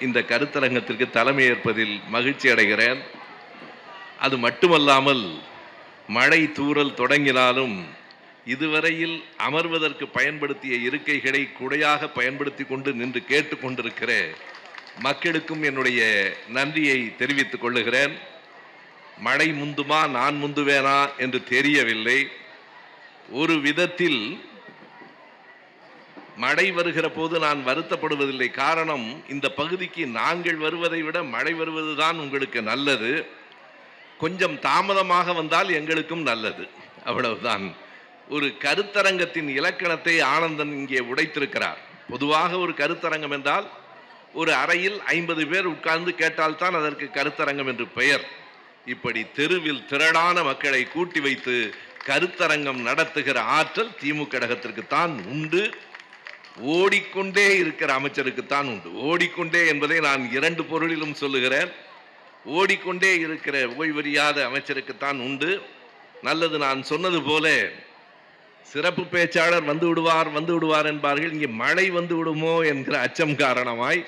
இந்த கருத்தரங்கத்திற்கு தலைமை ஏற்பதில் மகிழ்ச்சி அடைகிறேன். அது மட்டுமல்லாமல் மழை தூறல் தொடங்கினாலும் இதுவரையில் அமர்வதற்கு பயன்படுத்திய இருக்கைகளை குடையாக பயன்படுத்தி கொண்டு நின்று கேட்டுக்கொண்டிருக்கிற மக்களுக்கும் என்னுடைய நன்றியை தெரிவித்துக் கொள்ளுகிறேன். மழை முந்துமா நான் முந்துவேனா என்று தெரியவில்லை. ஒரு விதத்தில் மழை வருகிற போது நான் வருத்தப்படுவதில்லை. காரணம் இந்த பகுதிக்கு நாங்கள் வருவதை விட மழை வருவதுதான் உங்களுக்கு நல்லது. கொஞ்சம் தாமதமாக வந்தால் எங்களுக்கும் நல்லது. அவ்வளவுதான். ஒரு கருத்தரங்கத்தின் இலக்கணத்தை ஆனந்தன் இங்கே உடைத்திருக்கிறார். பொதுவாக ஒரு கருத்தரங்கம் என்றால் ஒரு அறையில் ஐம்பது பேர் உட்கார்ந்து கேட்டால்தான் அதற்கு கருத்தரங்கம் என்று பெயர். இப்படி தெருவில் திரளான மக்களை கூட்டி வைத்து கருத்தரங்கம் நடத்துகிற ஆற்றல் திமுக கழகத்திற்குத்தான் உண்டு. ஓடிக்கொண்டே இருக்கிற அமைச்சருக்குத்தான் உண்டு. ஓடிக்கொண்டே என்பதை நான் இரண்டு பொருளிலும் சொல்லுகிறேன். ஓடிக்கொண்டே இருக்கிற ஓய்வறியாத அமைச்சருக்குத்தான் உண்டு. நல்லது நான் சொன்னது போல சிறப்பு பேச்சாளர் வந்து விடுவார் வந்து விடுவார் என்பார்கள். இங்கே மழை வந்து விடுமோ என்கிற அச்சம் காரணமாய்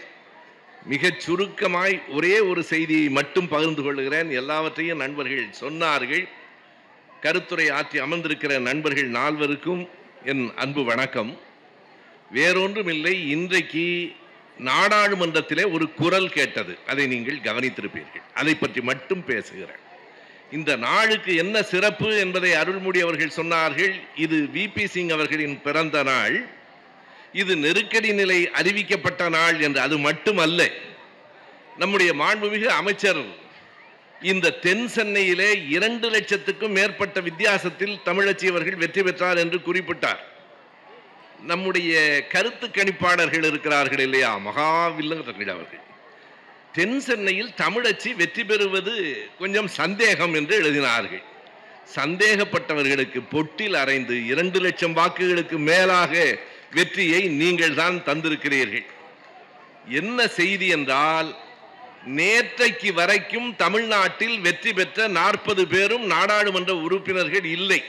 மிகச் சுருக்கமாய் ஒரே ஒரு செய்தியை மட்டும் பகிர்ந்து கொள்கிறேன் எல்லாவற்றையும் நண்பர்கள் சொன்னார்கள். கருத்துரை ஆற்றி அமர்ந்திருக்கிற நண்பர்கள் நால்வருக்கும் என் அன்பு வணக்கம். வேறொன்றும் இல்லை இன்றைக்கு நாடாளுமன்றத்திலே ஒரு குரல் கேட்டது. அதை நீங்கள் கவனித்திருப்பீர்கள். அதை பற்றி மட்டும் பேசுகிறேன். இந்த நாளுக்கு என்ன சிறப்பு என்பதை அருள்மொழி அவர்கள் சொன்னார்கள். இது விபி சிங் அவர்களின் பிறந்த நாள். இது நெருக்கடி நிலை அறிவிக்கப்பட்ட நாள் என்று அது மட்டுமல்ல நம்முடைய மாண்புமிகு அமைச்சர் இந்த தென் சென்னையிலே இரண்டு லட்சத்துக்கும் மேற்பட்ட வித்தியாசத்தில் தமிழச்சி அவர்கள் வெற்றி பெற்றார் என்று குறிப்பிட்டார். நம்முடைய கருத்து கணிப்பாளர்கள் இருக்கிறார்கள் இல்லையா? மகாவில்லங்கள் அவர்கள். தென் சென்னையில் தமிழச்சி வெற்றி பெறுவது கொஞ்சம் சந்தேகம் என்று எழுதினார்கள். சந்தேகப்பட்டவர்களுக்கு பொட்டில் அரைந்து இரண்டு லட்சம் வாக்குகளுக்கு மேலாக வெற்றியை நீங்கள் தான் தந்திருக்கிறீர்கள். என்ன செய்தி என்றால் நேற்றைக்கு வரைக்கும் தமிழ்நாட்டில் வெற்றி பெற்ற நாற்பது பேரும் நாடாளுமன்ற உறுப்பினர்கள் இல்லை.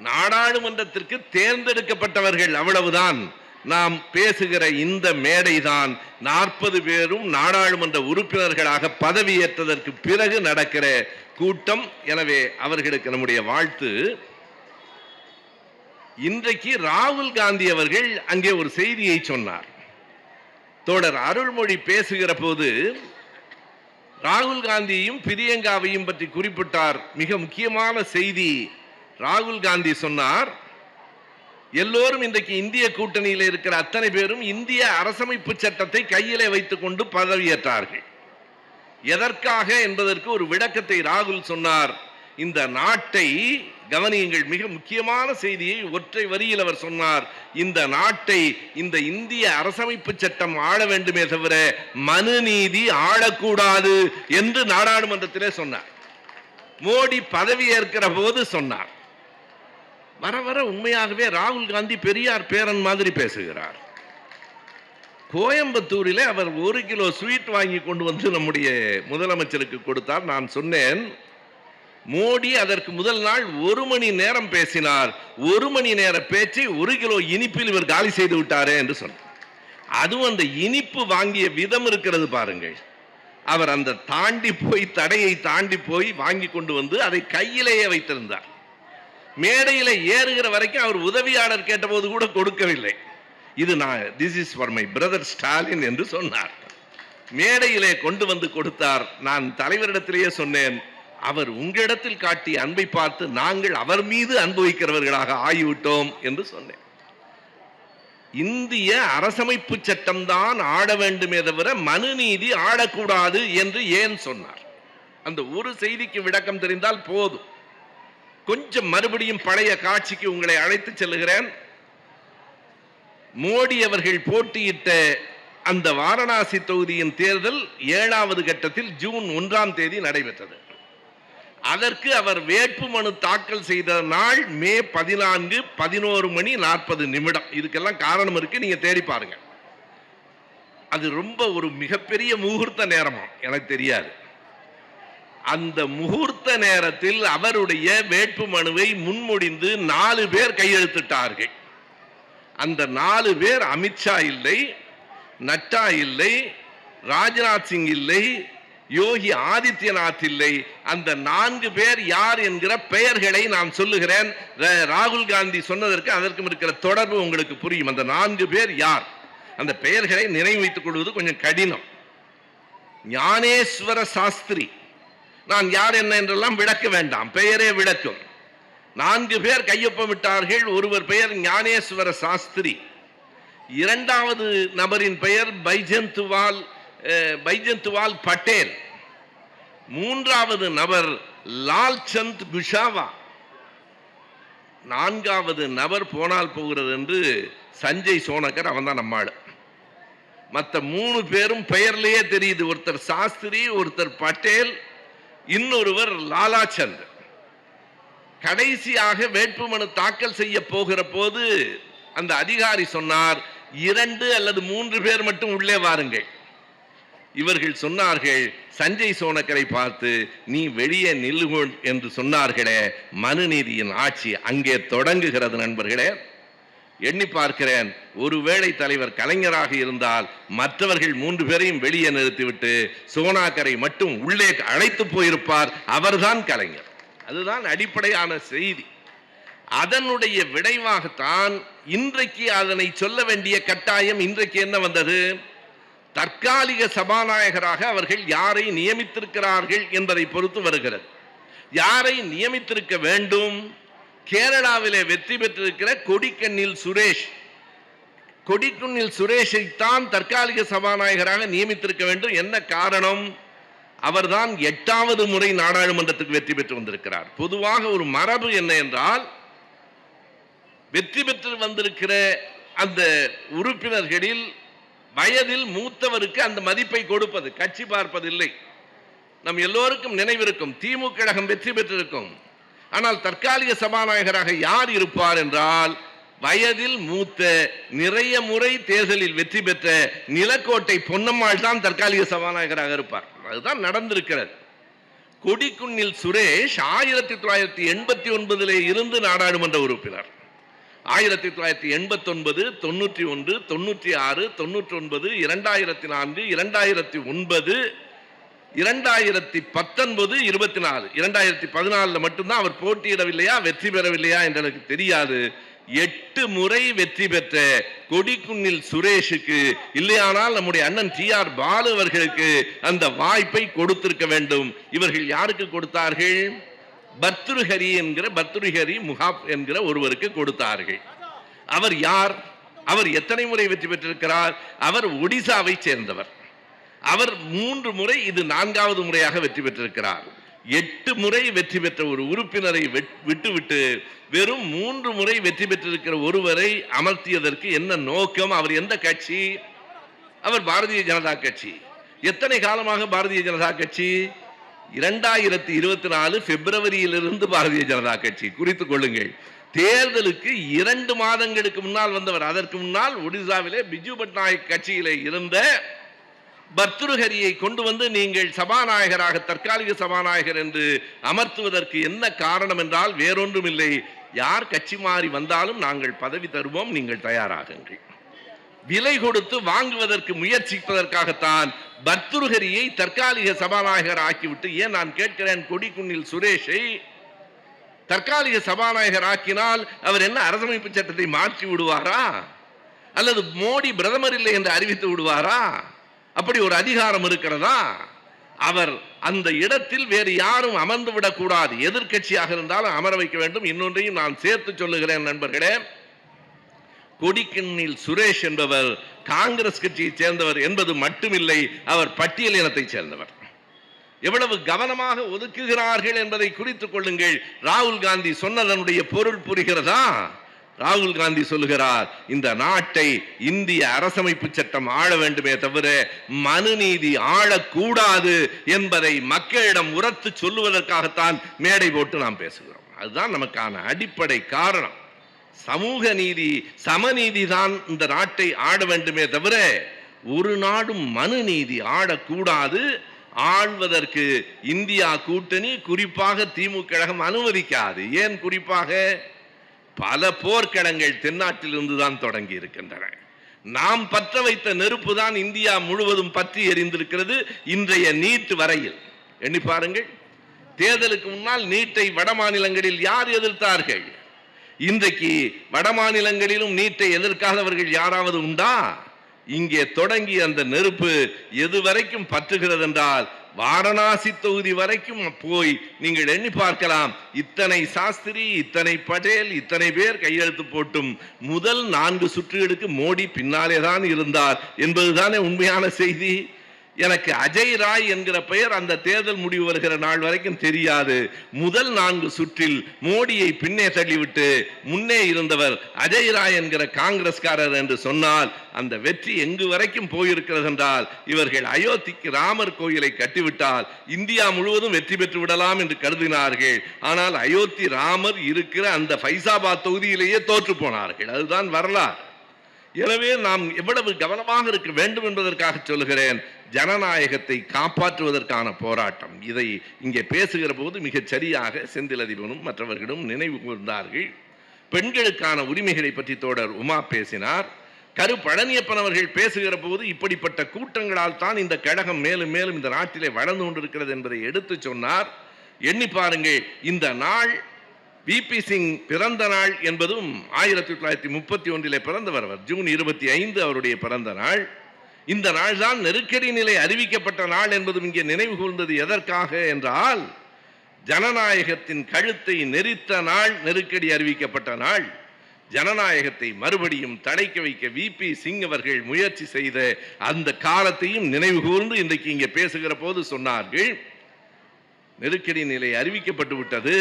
நாடாளுமன்றத்திற்கு தேர்ந்தெடுக்கப்பட்டவர்கள் அவ்வளவுதான். நாம் பேசுகிற இந்த மேடைதான் நாற்பது பேரும் நாடாளுமன்ற உறுப்பினர்களாக பதவியேற்றதற்கு பிறகு நடக்கிற கூட்டம். எனவே அவர்களுக்கு நம்முடைய வாழ்த்து. இன்றைக்கு ராகுல் காந்தி அவர்கள் அங்கே ஒரு செய்தியை சொன்னார். தோழர் அருள்மொழி பேசுகிற போது ராகுல் காந்தியையும் பிரியங்காவையும் பற்றி குறிப்பிட்டார். மிக முக்கியமான செய்தி ராகுல் காந்தி சொன்னார் எல்லோரும் இன்றைக்கு இந்திய கூட்டணியில் இருக்கிற அத்தனை பேரும் இந்திய அரசமைப்பு சட்டத்தை கையிலே வைத்துக் கொண்டு பதவியேற்றார்கள். எதற்காக என்பதற்கு ஒரு விளக்கத்தை ராகுல் சொன்னார். இந்த நாட்டை கவனியுங்கள் மிக முக்கியமான செய்தியை ஒற்றை வரியில் அவர் சொன்னார். இந்த நாட்டை இந்த இந்திய அரசமைப்பு சட்டம் ஆள வேண்டுமே தவிர மனுநீதி ஆளக்கூடாது என்று நாடாளுமன்றத்திலே சொன்னார். மோடி பதவியேற்கிற போது சொன்னார். வர வர உண்மையாகவே ராகுல் காந்தி பெரியார் பேரன் மாதிரி பேசுகிறார். கோயம்புத்தூரிலே அவர் ஒரு கிலோ ஸ்வீட் வாங்கி கொண்டு வந்து நம்முடைய முதலமைச்சருக்கு கொடுத்தார். நான் சொன்னேன் மோடி அதற்கு முதல் நாள் ஒரு மணி நேரம் பேசினார். ஒரு மணி நேர பேச்சை ஒரு கிலோ இனிப்பில் இவர் காலி செய்து விட்டாரே என்று சொன்னார். அதுவும் அந்த இனிப்பு வாங்கிய விதம் இருக்கிறது பாருங்கள். அவர் அந்த தாண்டி போய் தடையை தாண்டி போய் வாங்கி கொண்டு வந்து அதை கையிலேயே வைத்திருந்தார். மேடையில ஏறுகிற வரைக்கும் அவர் உதவியாளர் கேட்டபோது கூட கொடுக்கவில்லை. இது நான் this is for my brother Stalin என்று சொன்னார். மேடையிலே கொண்டு வந்து கொடுத்தார். நான் தலைவரிடத்திலேயே சொன்னேன் அவர் உங்களிடத்தில் காட்டிய அன்பை பார்த்து நாங்கள் அவர் மீது அன்பு வைக்கிறவர்களாக ஆகிவிட்டோம் என்று சொன்னேன். இந்திய அரசமைப்பு சட்டம்தான் ஆட வேண்டுமே தவிர மனுநீதி ஆடக்கூடாது என்று ஏன் சொன்னார்? அந்த ஒரு செய்திக்கு விளக்கம் தெரிந்தால் போதும். கொஞ்சம் மறுபடியும் பழைய காட்சிக்கு உங்களை அழைத்து செல்லுகிறேன். மோடி அவர்கள் போட்டியிட்ட அந்த வாரணாசி தொகுதியின் தேர்தல் ஏழாவது கட்டத்தில் ஜூன் ஒன்றாம் தேதி நடைபெற்றது. அதற்கு அவர் வேட்புமனு தாக்கல் செய்த நாள் மே பதினான்கு பதினோரு மணி நாற்பது நிமிடம். இதுக்கெல்லாம் காரணம் இருக்கு நீங்க தேடி பாருங்க. அது ரொம்ப ஒரு மிகப்பெரிய முகூர்த்த நேரமா? எனக்கு தெரியாது. அந்த முகூர்த்த நேரத்தில் அவருடைய வேட்பு மனுவை முன்மொழிந்து நாலு பேர் கையெழுத்திட்டார்கள். அந்த நாலு பேர் அமித்ஷா இல்லை நட்டா இல்லை ராஜ்நாத் சிங் இல்லை யோகி ஆதித்யநாத் இல்லை. அந்த நான்கு பேர் யார் என்கிற பெயர்களை நான் சொல்லுகிறேன். ர- ராகுல் காந்தி சொன்னதற்கு அதற்கும் இருக்கிற தொடர்பு உங்களுக்கு புரியும். அந்த நான்கு பேர் யார்? அந்த பெயர்களை நினைவு வைத்துக் கொள்வது கொஞ்சம் கடினம். ஞானேஸ்வர சாஸ்திரி. நான் யார் என்ன என்றெல்லாம் விளக்க வேண்டாம். பெயரே விளக்கும். நான்கு பேர் கையொப்பமிட்டார்கள் ஒருவர் பெயர் ஞானேஸ்வர சாஸ்திரி. இரண்டாவது நபரின் பெயர் பைஜந்துவால் பைஜந்துவால் பட்டேல். மூன்றாவது நபர் லால்சந்த் குஷாவா. நான்காவது நபர் போனால் போகிறது என்று சஞ்சய் சோனகர் அவன் தான் நம்மாள். மற்ற மூணு பேரும் பெயர்லேயே தெரியுது. ஒருத்தர் சாஸ்திரி ஒருத்தர் பட்டேல் இன்னொருவர் லாலாச்சந்த் கடைசியாக வேட்புமனு தாக்கல் செய்ய போகிற போது அந்த அதிகாரி சொன்னார் இரண்டு அல்லது மூன்று பேர் மட்டும் உள்ளே வாருங்கள். இவர்கள் சொன்னார்கள் சஞ்சய் சோனக்கரை பார்த்து நீ வெளியே நில்லுகொள் என்று சொன்னார்களே மனுநீதியின் ஆட்சி அங்கே தொடங்குகிறது நண்பர்களே. எண்ணி பார்க்கிறேன். ஒருவேளை தலைவர் கலைஞராக இருந்தால் மற்றவர்கள் மூன்று பேரையும் வெளியே நிறுத்திவிட்டு சோனாக்கரை மட்டும் உள்ளே அழைத்து போயிருப்பார். அவர்தான் கலைஞர். அதுதான் அடிப்படையான செய்தி. அதனுடைய விளைவாகத்தான் இன்றைக்கு அதனை சொல்ல வேண்டிய கட்டாயம் இன்றைக்கு என்ன வந்தது? தற்காலிக சபாநாயகராக அவர்கள் யாரை நியமித்திருக்கிறார்கள் என்பதை பொறுத்து வருகிறது. யாரை நியமித்திருக்க வேண்டும்? கேரளாவிலே வெற்றி பெற்றிருக்கிற கொடிக்கண்ணில் சுரேஷ். கொடிக்குன்னில் சுரேஷை தான் தற்காலிக சபாநாயகராக நியமித்திருக்க வேண்டும். என்ன காரணம்? அவர்தான் எட்டாவது முறை நாடாளுமன்றத்துக்கு வெற்றி பெற்று வந்திருக்கிறார். பொதுவாக ஒரு மரபு என்ன என்றால் வெற்றி பெற்று வந்திருக்கிற அந்த உறுப்பினர்களில் வயதில் மூத்தவருக்கு அந்த மதிப்பை கொடுப்பது கட்சி பார்ப்பதில்லை. நம் எல்லோருக்கும் நினைவிருக்கும் திமுக கழகம் வெற்றி பெற்றிருக்கும். ஆனால் தற்காலிக சபாநாயகராக யார் இருப்பார் என்றால் வயதில் மூத்த நிறைய முறை தேர்தலில் வெற்றி பெற்ற நிலக்கோட்டை பொன்னம்மாள் தான் தற்காலிக சபாநாயகராக இருப்பார். அதுதான் நடந்திருக்கிறது. கொடிக்குன்னில் சுரேஷ் ஆயிரத்தி தொள்ளாயிரத்தி எண்பத்தி ஒன்பதிலே இருந்து நாடாளுமன்ற உறுப்பினர். ஆயிரத்தி தொள்ளாயிரத்தி எண்பத்தி ஒன்பது தொண்ணூற்றி ஒன்று தொண்ணூற்றி ஆறு தொண்ணூற்றி ஒன்பது இரண்டாயிரத்தி நான்கு இரண்டாயிரத்தி ஒன்பது இரண்டாயிரத்தி பத்தொன்பது இருபத்தி நாலு இரண்டாயிரத்தி பதினாலுல மட்டும்தான் அவர் போட்டியிடவில்லையா வெற்றி பெறவில்லையா என்று எனக்கு தெரியாது. எட்டு முறை வெற்றி பெற்ற கொடிக்குன்னில் சுரேஷுக்கு இல்லையானால் நம்முடைய அண்ணன் டி ஆர் பாலு அவர்களுக்கு அந்த வாய்ப்பை கொடுத்திருக்க வேண்டும். இவர்கள் யாருக்கு கொடுத்தார்கள்? பர்துருஹரி என்கிற பர்துருஹரி முகாப் என்கிற ஒருவருக்கு கொடுத்தார்கள். அவர் யார்? அவர் எத்தனை முறை வெற்றி பெற்றிருக்கிறார்? அவர் ஒடிசாவை சேர்ந்தவர். அவர் மூன்று முறை இது நான்காவது முறையாக வெற்றி பெற்றிருக்கிறார். எட்டு முறை வெற்றி பெற்ற ஒரு உறுப்பினரை விட்டுவிட்டு வெறும் மூன்று முறை வெற்றி பெற்றிருக்கிற ஒருவரை அமர்த்தியதற்கு என்ன நோக்கம்? அவர் எந்த கட்சி? அவர் பாரதிய ஜனதா கட்சி. எத்தனை காலமாக பாரதிய ஜனதா கட்சி? இரண்டாயிரத்தி இருபத்தி நாலு பிப்ரவரியிலிருந்து பாரதிய ஜனதா கட்சி. குறித்துக் கொள்ளுங்கள். தேர்தலுக்கு இரண்டு மாதங்களுக்கு முன்னால் வந்தவர். அதற்கு முன்னால் ஒடிசாவிலே பிஜு பட்நாயக் கட்சியிலே இருந்த பர்துருஹரியை கொண்டு வந்து நீங்கள் சபாநாயகராக தற்காலிக சபாநாயகர் என்று அமர்த்துவதற்கு என்ன காரணம் என்றால் வேறொன்றும் இல்லை யார் கட்சி மாறி வந்தாலும் நாங்கள் பதவி தருவோம் நீங்கள் தயாராகுங்கள். விலை கொடுத்து வாங்குவதற்கு முயற்சிப்பதற்காகத்தான் பர்துருஹரியை தற்காலிக சபாநாயகர் ஆக்கிவிட்டு ஏன் நான் கேட்கிறேன் கொடிக்குன்னில் சுரேஷை? தற்காலிக சபாநாயகர் ஆக்கினால் அவர் என்ன அரசமைப்பு சட்டத்தை மாற்றி விடுவாரா? அல்லது மோடி பிரதமர் இல்லை என்று அறிவித்து விடுவாரா? அப்படி ஒரு அதிகாரம் இருக்கிறதா? அவர் அந்த இடத்தில் வேறு யாரும் அமர்ந்து விடக்கூடாது. எதிர்க்கட்சியாக இருந்தாலும் அமர வைக்க வேண்டும். இன்னொன்றையும் நான் சேர்த்து சொல்லுகிறேன் நண்பர்களே. கொடிக்கிண்ணில் சுரேஷ் என்பவர் காங்கிரஸ் கட்சியைச் சேர்ந்தவர் என்பது மட்டுமில்லை அவர் பட்டியல் இனத்தைச் சேர்ந்தவர். எவ்வளவு கவனமாக ஒதுக்குகிறார்கள் என்பதை குறித்துக் கொள்ளுங்கள். ராகுல் காந்தி சொன்னதனுடைய பொருள் புரிகிறதா? ராகுல் காந்தி சொல்லுகிறார் இந்த நாட்டை இந்திய அரசமைப்பு சட்டம் ஆள வேண்டுமே தவிர மனுநீதி ஆளக்கூடாது என்பதை மக்களிடம் உரத்து சொல்லுவதற்காகத்தான் மேடை போட்டு நாம் பேசுகிறோம். அதுதான் நமக்கான அடிப்படை காரணம். சமூக நீதி சமநீதி தான் இந்த நாட்டை ஆட வேண்டுமே தவிர ஒரு நாடும் மனு நீதி ஆடக்கூடாது ஆள்வதற்கு இந்தியா கூட்டணி குறிப்பாக திமுக கழகம் அனுமதிக்காது. ஏன் குறிப்பாக? பல போர்க்களங்கள் தென்னாட்டிலிருந்து தான் தொடங்கி இருக்கின்றன நாம் பற்ற வைத்த நெருப்பு தான் இந்தியா முழுவதும் பற்றி எரிந்திருக்கிறது இன்றைய நீட் வரையில். எண்ணி பாருங்கள். தேர்தலுக்கு முன்னால் நீட்டை வட மாநிலங்களில் யார் எதிர்த்தார்கள்? இன்றைக்கு வட மாநிலங்களிலும் நீட்டை எதிர்க்காதவர்கள் யாராவது உண்டா? இங்கே தொடங்கி அந்த நெருப்பு எதுவரைக்கும் பற்றுகிறது என்றால் வாரணாசி தொகுதி வரைக்கும் போய் நீங்கள் எண்ணி பார்க்கலாம். இத்தனை சாஸ்திரி இத்தனை பட்டேல் இத்தனை பேர் கையெழுத்து போட்டும் முதல் நான்கு சுற்றுகளுக்கு மோடி பின்னாலே தான் இருந்தார் என்பதுதானே உண்மையான செய்தி? எனக்கு அஜய் ராய் என்கிற பெயர் அந்த தேர்தல் முடிவு வருகிற நாள் வரைக்கும் தெரியாது. முதல் நான்கு சுற்றில் மோடியை பின்னே தள்ளிவிட்டு முன்னே இருந்தவர் அஜய் ராய் என்கிற காங்கிரஸ்காரர் என்று சொன்னால் அந்த வெற்றி எங்கு வரைக்கும் போயிருக்கிறது என்றால் இவர்கள் அயோத்திக்கு ராமர் கோயிலை கட்டிவிட்டால் இந்தியா முழுவதும் வெற்றி பெற்று விடலாம் என்று கருதினார்கள். ஆனால் அயோத்தி ராமர் இருக்கிற அந்த ஃபைசாபாத் தொகுதியிலேயே தோற்று போனார்கள். அதுதான் வரலாறு. எனவே நாம் எவ்வளவு கவனமாக இருக்க வேண்டும் என்பதற்காக சொல்கிறேன் ஜனநாயகத்தை காப்பாற்றுவதற்கான போராட்டம். இதை இங்கே பேசுகிற போது மிகச் சரியாக செந்திலதிபனும் மற்றவர்களும் நினைவு கூர்ந்தார்கள். பெண்களுக்கான உரிமைகளை பற்றி தோழர் உமா பேசினார். கரு பழனியப்பன் அவர்கள் பேசுகிற போது இப்படிப்பட்ட கூட்டங்களால் தான் இந்த கழகம் மேலும் மேலும் இந்த நாட்டிலே வளர்ந்து கொண்டிருக்கிறது என்பதை எடுத்து சொன்னார். எண்ணி பாருங்கள் இந்த நாள் விபி சிங் பிறந்த நாள் என்பதும் ஆயிரத்தி தொள்ளாயிரத்தி முப்பத்தி ஒன்றிலே பிறந்தவர் அவர் ஜூன் இருபத்தி ஐந்து அவருடைய பிறந்த நாள். இந்த நாள் தான் நெருக்கடி நிலை அறிவிக்கப்பட்ட நாள் என்பதும் இங்கே நினைவு கூர்ந்தது எதற்காக என்றால் ஜனநாயகத்தின் கழுத்தை நெரித்த நாள் நெருக்கடி அறிவிக்கப்பட்ட நாள். ஜனநாயகத்தை மறுபடியும் தடைக்க வைக்க விபி சிங் அவர்கள் முயற்சி செய்த அந்த காலத்தையும் நினைவு கூர்ந்து இன்றைக்கு இங்கே பேசுகிற போது சொன்னார்கள் நெருக்கடி நிலை அறிவிக்கப்பட்டு விட்டது.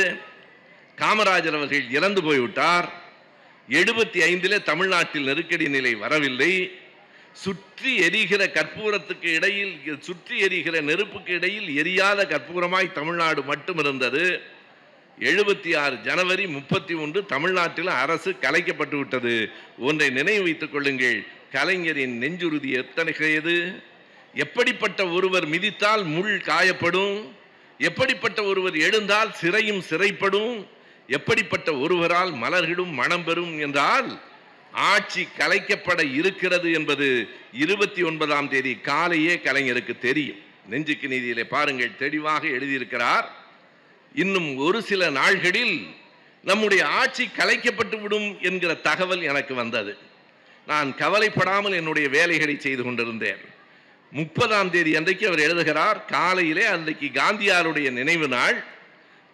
காமராஜர் அவர்கள் இறந்து போய்விட்டார். எழுபத்தி ஐந்திலே தமிழ்நாட்டில் நெருக்கடி நிலை வரவில்லை. சுற்றி எரிகிற கற்பூரத்துக்கு இடையில் சுற்றி எரிகிற நெருப்புக்கு இடையில் எரியாத கற்பூரமாய் தமிழ்நாடு மட்டும் இருந்தது. எழுபத்தி ஆறு ஜனவரி முப்பத்தி ஒன்று தமிழ்நாட்டில் அரசு கலைக்கப்பட்டு விட்டது. ஒன்றை நினைவு வைத்துக் கொள்ளுங்கள். கலைஞரின் நெஞ்சுறுதி எத்தனைகிறது எப்படிப்பட்ட ஒருவர் மிதித்தால் முள் காயப்படும்? எப்படிப்பட்ட ஒருவர் எழுந்தால் சிறையும் சிறைப்படும்? எப்படிப்பட்ட ஒருவரால் மலர்கிடும் மனம் பெறும் என்றால் ஆட்சி கலைக்கப்பட இருக்கிறது என்பது இருபத்தி ஒன்பதாம் தேதி காலையே கலைஞருக்கு தெரியும். நெஞ்சுக்கு நீதியிலே பாருங்கள் தெளிவாக எழுதியிருக்கிறார். இன்னும் ஒரு சில நாள்களில் நம்முடைய ஆட்சி கலைக்கப்பட்டு விடும் என்கிற தகவல் எனக்கு வந்தது. நான் கவலைப்படாமல் என்னுடைய வேலைகளை செய்து கொண்டிருந்தேன். முப்பதாம் தேதி அன்றைக்கு அவர் எழுதுகிறார் காலையிலே அன்றைக்கு காந்தியாருடைய நினைவு நாள்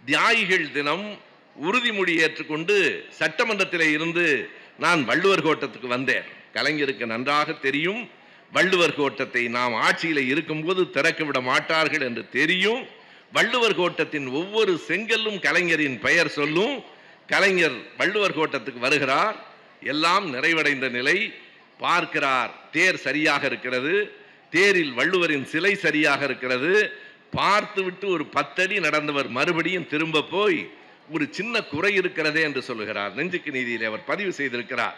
தியாகிகள் தினம் உறுதிமொழி ஏற்றுக்கொண்டு சட்டமன்றத்தில் இருந்து நான் வள்ளுவர் கோட்டத்துக்கு வந்தேன். கலைஞருக்கு நன்றாக தெரியும். வள்ளுவர் கோட்டத்தை நாம் ஆட்சியில் இருக்கும்போது திறக்க விட மாட்டார்கள் என்று தெரியும். வள்ளுவர் கோட்டத்தின் ஒவ்வொரு செங்கல்லும் கலைஞரின் பெயர் சொல்லும். கலைஞர் வள்ளுவர் கோட்டத்துக்கு வருகிறார். எல்லாம் நிறைவடைந்த நிலை. பார்க்கிறார். தேர் சரியாக இருக்கிறது. தேரில் வள்ளுவரின் சிலை சரியாக இருக்கிறது. பார்த்துவிட்டு ஒரு பத்தடி நடந்தவர் மறுபடியும் திரும்ப போய் ஒரு சின்ன குறை இருக்கிறதே என்று சொல்லுகிறார். நெஞ்சுக்கு நீதியிலே அவர் பதிவு செய்திருக்கிறார்.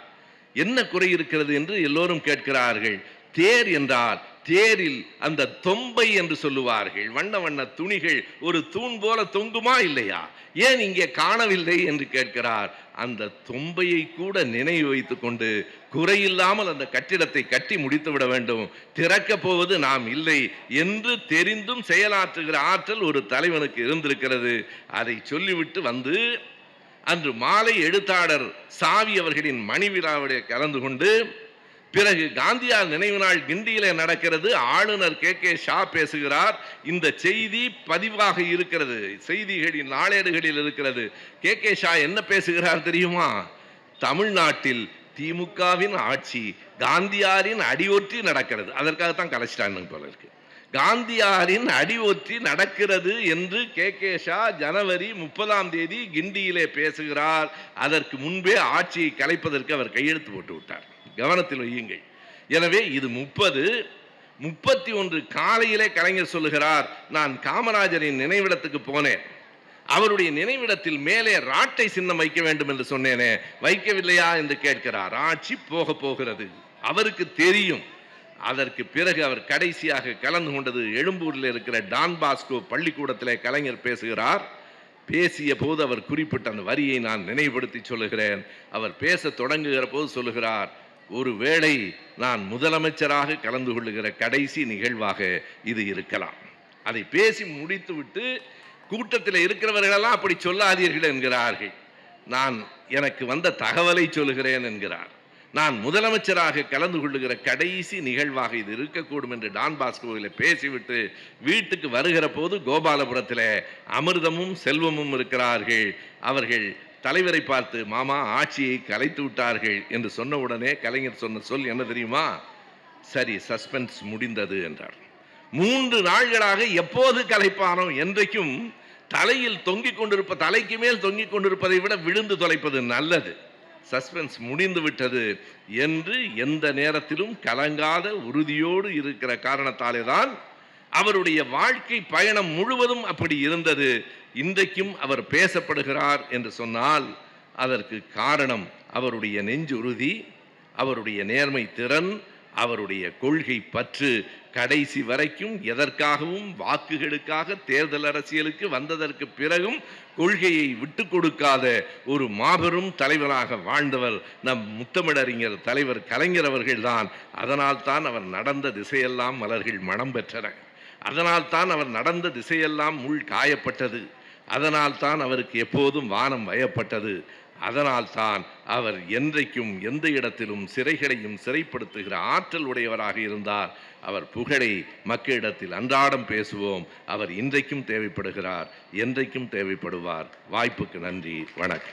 என்ன குறை இருக்கிறது என்று எல்லோரும் கேட்கிறார்கள். தேர் என்றால் தேரில் அந்த தொம்பை என்று சொல்லுவார்கள். வண்ண வண்ண துணிகள் ஒரு தூண் போல தொங்குமா இல்லையா? ஏன் இங்கே காணவில்லை என்று கேட்கிறார். அந்த தொம்பையை கூட நினைவு வைத்து கொண்டு குறையில்லாமல் அந்த கட்டிடத்தை கட்டி முடித்து விட வேண்டும். திறக்கப் போவது நாம் இல்லை என்று தெரிந்தும் செயலாற்றுகிற ஆற்றல் ஒரு தலைவனுக்கு இருந்திருக்கிறது. அதை சொல்லிவிட்டு வந்து அன்று மாலை எழுத்தாளர் சாவி அவர்களின் மணி விழாவிட கலந்து கொண்டு பிறகு காந்தியார் நினைவு நாள் கிண்டியிலே நடக்கிறது. ஆளுநர் கே. கே. ஷா பேசுகிறார். இந்த செய்தி பதிவாக இருக்கிறது. செய்திகளின் நாளேடுகளில் இருக்கிறது. கே. கே. ஷா என்ன பேசுகிறார் தெரியுமா? தமிழ்நாட்டில் திமுகவின் ஆட்சி காந்தியாரின் அடியொற்றி நடக்கிறது. அதற்காகத்தான் கலைச்சிட்டாங்க போல இருக்கு. காந்தியாரின் அடிவொற்றி நடக்கிறது என்று கே. கே. ஷா ஜனவரி முப்பதாம் தேதி கிண்டியிலே பேசுகிறார். அதற்கு முன்பே ஆட்சியை கலைப்பதற்கு அவர் கையெழுத்து போட்டு விட்டார். கவனத்தில் வையுங்கள். எனவே இது முப்பது. முப்பத்தி ஒன்று காலையிலே கலைஞர் சொல்லுகிறார் நான் காமராஜரின் நினைவிடத்துக்கு போனேன். அவருடைய நினைவிடத்தில் மேலே ராட்டை சின்னம் வைக்க வேண்டும் என்று சொன்னேனே வைக்கவில்லையா? என்று கேட்கிறார். ஆட்சி போக போகிறது. அவருக்கு தெரியும். அதற்கு பிறகு அவர் கடைசியாக கலந்து கொண்டது எழும்பூரில் இருக்கிற டான் பாஸ்கோ பள்ளிக்கூடத்திலே கலைஞர் பேசுகிறார். பேசிய போது அவர் குறிப்பிட்ட அந்த வரியை நான் நினைவுபடுத்தி சொல்லுகிறேன். அவர் பேச தொடங்குகிற போது சொல்லுகிறார் ஒருவேளை நான் முதலமைச்சராக கலந்து கொள்ளுகிற கடைசி நிகழ்வாக இது இருக்கலாம். அதை பேசி முடித்துவிட்டு கூட்டத்தில் இருக்கிறவர்களெல்லாம் அப்படி சொல்லாதீர்கள் என்கிறார்கள். நான் எனக்கு வந்த தகவலை சொல்லுகிறேன் என்கிறார். நான் முதலமைச்சராக கலந்து கொள்ளுகிற கடைசி நிகழ்வாக இது இருக்கக்கூடும் என்று டான் பாஸ்கோவில் பேசிவிட்டு வீட்டுக்கு வருகிற போது கோபாலபுரத்தில் அமிர்தமும் செல்வமும் இருக்கிறார்கள். அவர்கள் தலைவரை பார்த்து மாமா ஆட்சியை கலைத்து விட்டார்கள் என்று சொன்ன உடனே கலைஞர் சொன்ன சொல் என்ன தெரியுமா? சரி சஸ்பென்ஸ் முடிந்தது என்றார். மூன்று நாள்களாக எப்போது கலைப்பானோ என்றைக்கும் தலையில் தொங்கிக் கொண்டிருப்ப தலைக்கு மேல் தொங்கிக் கொண்டிருப்பதை விட விழுந்து தொலைப்பது நல்லது. சஸ்பென்ஸ் முடிந்து விட்டது என்று எந்த நேரத்திலும் கலங்காத உறுதியோடு இருக்கிற காரணத்தாலே தான் அவருடைய வாழ்க்கை பயணம் முழுவதும் அப்படி இருந்தது. இன்றைக்கும் அவர் பேசப்படுகிறார் என்று சொன்னால் அதற்கு காரணம் அவருடைய நெஞ்சுறுதி அவருடைய நேர்மை திறன் அவருடைய கொள்கை பற்று. கடைசி வரைக்கும் எதற்காகவும் வாக்குகளுக்காக தேர்தல் அரசியலுக்கு வந்ததற்கு பிறகும் கொள்கையை விட்டு கொடுக்காத ஒரு மாபெரும் தலைவராக வாழ்ந்தவர் நம் முத்தமிழறிஞர் தலைவர் கலைஞர் அவர்கள்தான். அதனால் தான் அவர் நடந்த திசையெல்லாம் மலர்கள் மனம் பெற்றன. அதனால் தான் அவர் நடந்த திசையெல்லாம் முள் காயப்பட்டது. அதனால் தான் அவருக்கு எப்போதும் வானம் வயப்பட்டது. அதனால் தான் அவர் என்றைக்கும் எந்த இடத்திலும் சிறைகளையும் சிறைப்படுத்துகிற ஆற்றல் உடையவராக இருந்தார். அவர் புகழை மக்களிடத்தில் அன்றாடம் பேசுவோம். அவர் இன்றைக்கும் தேவைப்படுகிறார் என்றைக்கும் தேவைப்படுவார். வாய்ப்புக்கு நன்றி வணக்கம்.